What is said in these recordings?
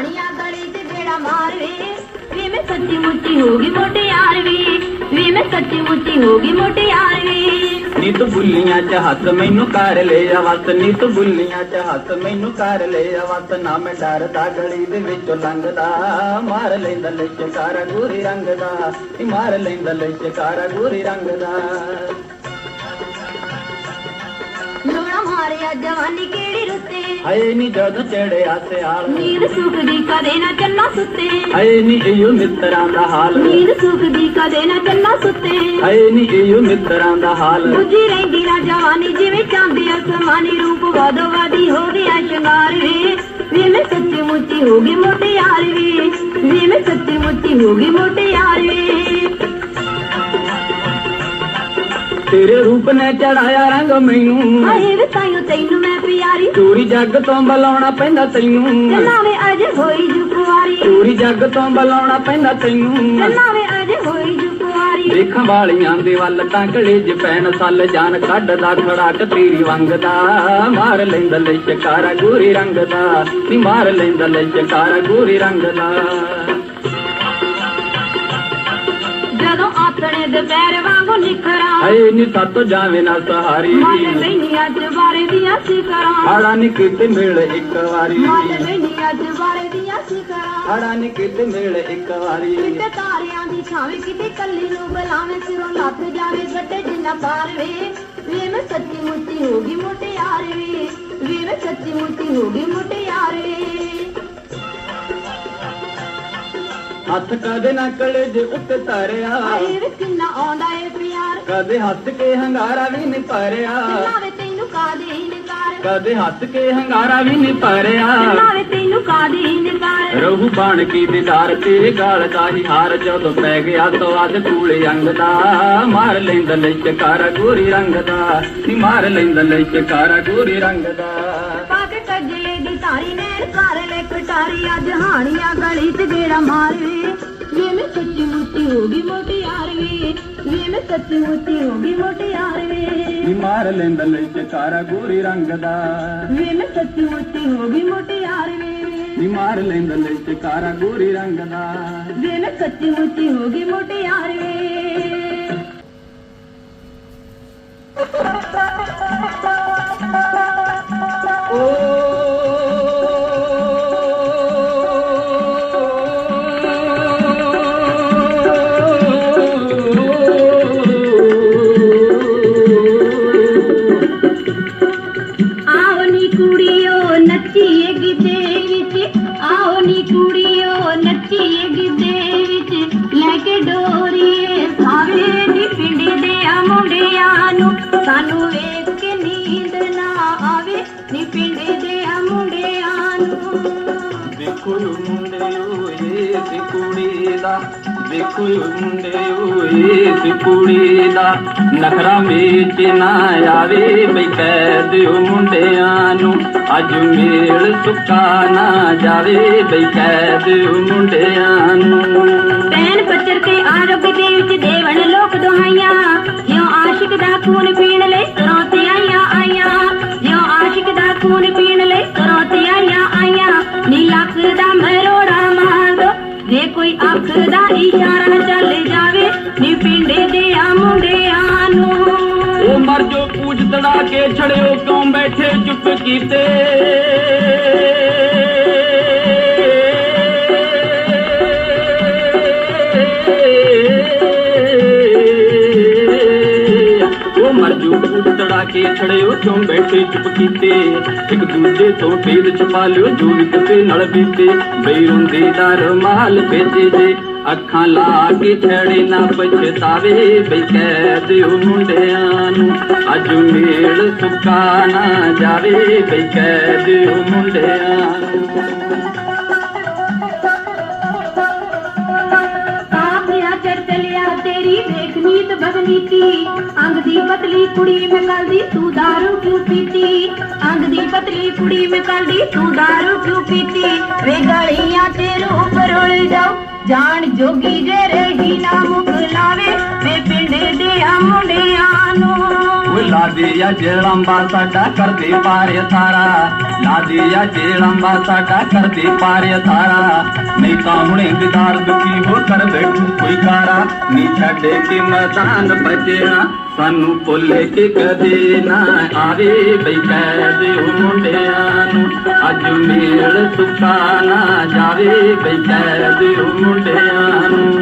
ਹਾਣੀਆਂ ਗਲੀ ਤੇ ਗੇੜਾ ਮਾਰ ਵੇ ਵੇ ਮੈਂ ਸੱਚੀ ਮੁੱਚੀ ਹੋ ਗਈ ਮੋਟਿਆਰ ਵੇ। ਵੇ ਮੈਂ ਸੱਚੀ ਮੁੱਚੀ ਹੋ ਗਈ ਮੋਟਿਆਰ ਵੇ। ਨੀ ਤੂੰ ਬੁੱਲੀਆਂ ਚ ਹੱਥ ਮੈਨੂੰ ਕਰ ਲੈ ਆਵਤ ਨੀ ਤੂੰ ਬੁੱਲੀਆਂ ਚ ਹੱਥ ਮੈਨੂੰ ਕਰ ਲੈ ਆਵਤ ਨਾ ਮੈਂ ਡਰਦਾ ਗਲੀ ਦੇ ਵਿੱਚੋਂ ਲੰਘਦਾ। ਮਾਰ ਲੈਂਦਾ ਲਿਸ਼ਕਾਰਾ ਗੋਰੀ ਰੰਗ ਦਾ। ਮਾਰ ਲੈਂਦਾ ਲਿਸ਼ਕਾਰਾ ਗੋਰੀ ਰੰਗ ਦਾ। ਮਾਰਿਆ ਜਵਾਨੀ ਕਿਹੜੀ ਰੁੱਤੇ। ਹਾਏ ਨੀ ਜਦ ਚੜਿਆ ਸਿਆਲ। ਨੀਂਦ ਸੁਖਦੀ ਕਦੇ ਨਾ ਚੰਨਾ ਸੁੱਤੇ। ਹਾਏ ਨੀ ਇਹੋ ਮਿੱਤਰਾਂ ਦਾ ਹਾਲ। ਨੀਂਦ ਸੁਖਦੀ ਕਦੇ ਨਾ ਚੰਨਾ ਸੁੱਤੇ। ਹਾਏ ਨੀ ਇਹੋ ਮਿੱਤਰਾਂ ਦਾ ਹਾਲ। ਬੁੱਝੀ ਰਹਿੰਦੀ ਨਾ ਜਵਾਨੀ ਜਿਵੇਂ ਚਾਂਦੀ ਅਸਮਾਨੀ ਰੂਪ ਵਾਦੋ ਵਾਦੀ ਹੋ ਗਿਆ ਸ਼ਿੰਗਾਰ ਵੇ। ਵੇ ਮੈਂ ਸੱਚੀ ਮੁੱਚੀ ਹੋ ਗਈ ਮੋਟਿਆਰ ਵੇ ਵੇ। ਮੈਂ ਸੱਚੀ ਮੁੱਚੀ ਹੋ ਗਈ ਮੋਟਿਆਰ ਵੇ। ਤੇਰੇ ਰੂਪ ਨੇ ਚੜਾਇਆ ਰੰਗ ਮੈਨੂੰ। ਹਾਏ ਵੇ ਪਿਆਰੀ ਚੋਰੀ ਜੱਗ ਤੋਂ ਬੁਲਾਉਣਾ ਪੈਂਦਾ ਤੈਨੂੰ। ਚੱਲਾਵੇ ਅਜੇ ਹੋਈ ਜੁਕਵਾਰੀ। ਚੋਰੀ ਜੱਗ ਤੋਂ ਬੁਲਾਉਣਾ ਪੈਂਦਾ ਤੈਨੂੰ। ਚੱਲਾਵੇ ਅਜੇ ਹੋਈ ਜੁਕਵਾਰੀ। ਦੇਖਣ ਵਾਲੀਆਂ ਦੇ ਵੱਲ ਤਾਂ ਕਲੇਜ ਪੈਣ ਸੱਲ ਜਾਨ ਕੱਢਦਾ ਖੜਾਕ ਤੇਰੀ ਵੰਗ ਦਾ ਮਾਰ ਲੈਂਦਾ ਲੈ ਸ਼ਿਕਾਰਾ ਗੋਰੀ ਰੰਗ ਦਾ ਨੀ ਮਾਰ ਲੈਂਦਾ ਲੈ ਸ਼ਿਕਾਰਾ ਗੋਰੀ ਰੰਗ ਦਾ ਆਥਣੇ ਦੁਪਹਿਰ ਵਾਂਗੂ ਨਿਖਰਾਂ। ਹਾਏ ਨੀ ਸੱਤ ਜਾਵੇ ਨਾ ਸਹਾਰੀ। ਮਨ ਲੈਨੀ ਅੱਜ ਬਾਰੇ ਦੀਆਂ ਸਿਕਰਾਂ ਹਾੜਾ ਨੀ ਕਿਤੇ ਮਿਲ ਇੱਕ ਵਾਰੀ। ਮਨ ਲੈਨੀ ਅੱਜ ਬਾਰੇ ਦੀਆਂ ਸਿਕਰਾਂ ਹਾੜਾ ਨੀ ਕਿਤੇ ਮਿਲ ਇੱਕ ਵਾਰੀ। ਕਿਤੇ ਤਾਰਿਆਂ ਦੀ ਛਾਵੇਂ ਕਿਤੇ ਕੱਲੀ ਨੂੰ ਬੁਲਾਵੇਂ ਸਿਰੋਂ ਲੱਥ ਜਾਵੇ ਗੱਡੇ ਜਿੰਨਾ ਪਾਰ ਵੇ। ਵੇ ਮੈਂ ਸੱਚੀ ਮੁੱਚੀ ਹੋ ਗਈ ਮੋਟਿਆਰ ਵੇ। ਵੇ ਮੈਂ ਸੱਚੀ ਮੁੱਚੀ ਹੋ ਗਈ ਮੋਟਿਆਰ ਹੱਥ ਕਦੇ ਨਾ ਕਲੇਜ ਉੱਤੇ ਧਰਿਆ ਹਾਏ ਵੇ ਕਿੰਨਾ ਆਉਂਦਾ ਏ ਪਿਆਰ। ਕਦੇ ਹੱਥ ਕੇ ਹੰਗਾਰਾ ਵੀ ਨਹੀਂ ਭਰਿਆ ਲਾਵੇ ਤੈਨੂੰ ਕਾਦੇ ਇਨਕਾਰ ਕਦੇ ਹੱਥ ਕੇ ਹੰਗਾਰਾ ਵੀ ਨਹੀਂ ਭਰਿਆ ਲਾਵੇ ਤੈਨੂੰ ਕਾਦੇ ਇਨਕਾਰ ਰਹੂ ਬਣ ਕੀ ਦੀਦਾਰ ਤੇ ਗਾਲ ਦਾ ਹੀ ਹਾਰ ਜਦੋਂ ਪੈ ਗਿਆ ਤੋ ਅੱਜ ਕੂਲੇ ਅੰਗ ਦਾ। ਮਾਰ ਲੈਂਦਾ ਲੈ ਸ਼ਿਕਾਰਾ ਗੋਰੀ ਰੰਗ ਦਾ। ਨੀ ਮਾਰ ਲੈਂਦਾ ਲੈ ਸ਼ਿਕਾਰਾ ਗੋਰੀ ਰੰਗ ਦਾ। ਤਾਰੀ ਨੈਣ ਕਰ ਲੈ ਕਟਾਰੀ ਅੱਜ ਹਾਣੀਆਂ ਗਲੀ ਤੇ ਗੇੜਾ ਮਾਰਵੇ ਵੇ ਮੈਂ ਸੱਚੀ ਮੁੱਚੀ ਹੋ ਗਈ ਮੋਟਿਆਰ ਵੇ ਵੇ ਮੈਂ ਸੱਚੀ ਮੁੱਚੀ ਹੋ ਗਈ ਮੋਟਿਆਰ ਵੇ ਨੀ ਮਾਰ ਲੈਂਦਾ ਲੈ ਸ਼ਿਕਾਰਾ ਗੋਰੀ ਰੰਗ ਦਾ। ਵੇ ਮੈਂ ਸੱਚੀ ਮੁੱਚੀ ਹੋ ਗਈ ਮੋਟਿਆਰ ਵੇ ਨੀ ਮਾਰ ਲੈਂਦਾ ਲੈ ਸ਼ਿਕਾਰਾ ਗੋਰੀ ਰੰਗ ਦਾ। ਵੇ ਮੈਂ ਸੱਚੀ ਮੁੱਚੀ ਹੋ ਗਈ ਮੋਟਿਆਰ ਵੇ ਨੀ ਪਿੰਡ ਦੇ ਆ ਮੁੰਡਿਆਂ ਨੂੰ। ਦੇਖੋ ਮੁੰਡੇ ਓਏ ਤੇ ਕੁੜੀ ਦਾ। ਦੇਖੋ ਮੁੰਡੇ ਓਏ ਤੇ ਕੁੜੀ ਦਾ। ਨਖਰਾ ਵਿੱਚ ਨਾ ਆਵੇ ਬਈ ਕਹਿ ਦਿਓ ਮੁੰਡਿਆਂ ਨੂੰ। ਅੱਜ ਮੇਲ ਸੁੱਕਾ ਨਾ ਜਾਵੇ ਬਈ ਕਹਿ ਦਿਓ ਮੁੰਡਿਆਂ ਨੂੰ। ਕੋਈ ਅੱਖ ਦਾ ਚੱਲ ਜਾਵੇ। ਨੀ ਪਿੰਡੇ ਦੇ ਆ ਮੁੰਡਿਆਂ ਨੂੰ। ਉਹ ਮਰ ਜੋ ਪੂਜ ਤੜਾ ਕੇ ਛੜਿਓ ਕਿਉਂ ਬੈਠੇ ਚੁੱਪ ਕੀਤੇ? ਉਹ ਮਰ ਛੜਿਓ ਕਿਉਂ ਬੈਠੇ ਚੁੱਪ ਕੀਤੇ। ਇੱਕ ਦੂਜੇ ਤੋਂ ਭੇਦ ਛਪਾ ਲਿਓ, ਜੋ ਵੀ ਕਿਸੇ ਨਾਲ ਬੀਤੇ। ਬੇਰੁੰਦੇ ਦਾ ਰਮਾਲ ਭੇਜੇ ਜੇ, ਅੱਖਾਂ ਲਾ ਕੇ ਛੜੇ ਨਾ ਪਛਤਾਵੇ ਬਈ ਕਹਿ ਦਿਓ ਮੁੰਡਿਆਂ ਨੂੰ। ਅੱਜ ਮੇਲ ਸੁਕਾ ਨਾ ਜਾਵੇ ਬਈ ਕਹਿ ਦਿਓ ਮੁੰਡਿਆਂ ਨੂੰ। ਨੀਤ ਬਦਨੀਤੀ ਅੰਗ ਦੀ ਪਤਲੀ ਕੁੜੀ ਮੈਂ ਕੱਲਦੀ ਤੂੰ दारू ਕਿਉਂ ਪੀਤੀ ਅੰਗ ਦੀ ਪਤਲੀ ਕੁੜੀ ਮੈਂ ਕੱਲਦੀ ਤੂੰ दारू ਕਿਉਂ ਪੀਤੀ ਵੇ ਗਲੀਆਂ ਤੇ ਰੂਪ ਰੁਲ ਜਾਓ ਜਾਣ ਜੋਗੀ ਜੇ ਰਹੀ ਨਾ ਮੁਖ ਲਾਵੇ ਵੇ ਪਿੰਡ ਦੇ ਆ ਮੁੰਡਿਆਂ ਨੂੰ ਉਹ ਲਾਦੇ ਆ ਜਲੰਬਾ ਸਾਡਾ ਕਰਦੇ ਪਾਰ ਸਾਰਾ ਲਾਦੀਆ ਲੰਬਾ ਸਾਡਾ ਕਰਦੀ ਪਾਰਿਆ ਸਾਰਾ ਨਹੀਂ ਤਾਂ ਹੁਣੇ ਵਿਦਾਰ ਦੁਖੀ ਹੋ ਕਰ ਬੈਠੂ ਕੋਈ ਕਾਰਾ। ਨੀ ਛੱਡੇ ਕਿ ਮੈਦਾਨ ਬਚਿਆ, ਸਾਨੂੰ ਭੁੱਲ ਕੇ ਕਦੇ ਨਾ ਆਵੇ ਬਈ ਕਹਿ ਮੁੰਡਿਆਂ ਨੂੰ। ਅੱਜ ਮੇਲ ਸੁਖਾ ਨਾ ਜਾਵੇ ਬਈ ਕਹਿ ਮੁੰਡਿਆਂ ਨੂੰ।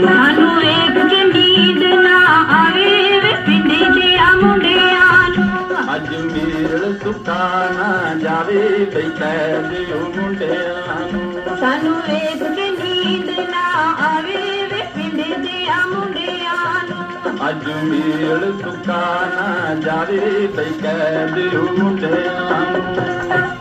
ਮੇਲ ਸੁੱਕਾ ਨਾ ਜਾਵੇ ਬਈ ਕਹਿ ਦਿਓ ਮੁੰਡਿਆਂ ਨੂੰ ਸਾਨੂੰ ਵੇਖ ਕੇ ਨੀਂਦ ਨਾ ਆਵੇ ਵੇ ਪਿੰਡੇ ਦੇ ਆ ਮੁੰਡਿਆਂ ਨੂੰ ਅੱਜ ਮੇਲ ਸੁੱਕਾ ਨਾ ਜਾਵੇ ਬਈ ਕਹਿ ਦਿਓ ਮੁੰਡਿਆਂ ਨੂੰ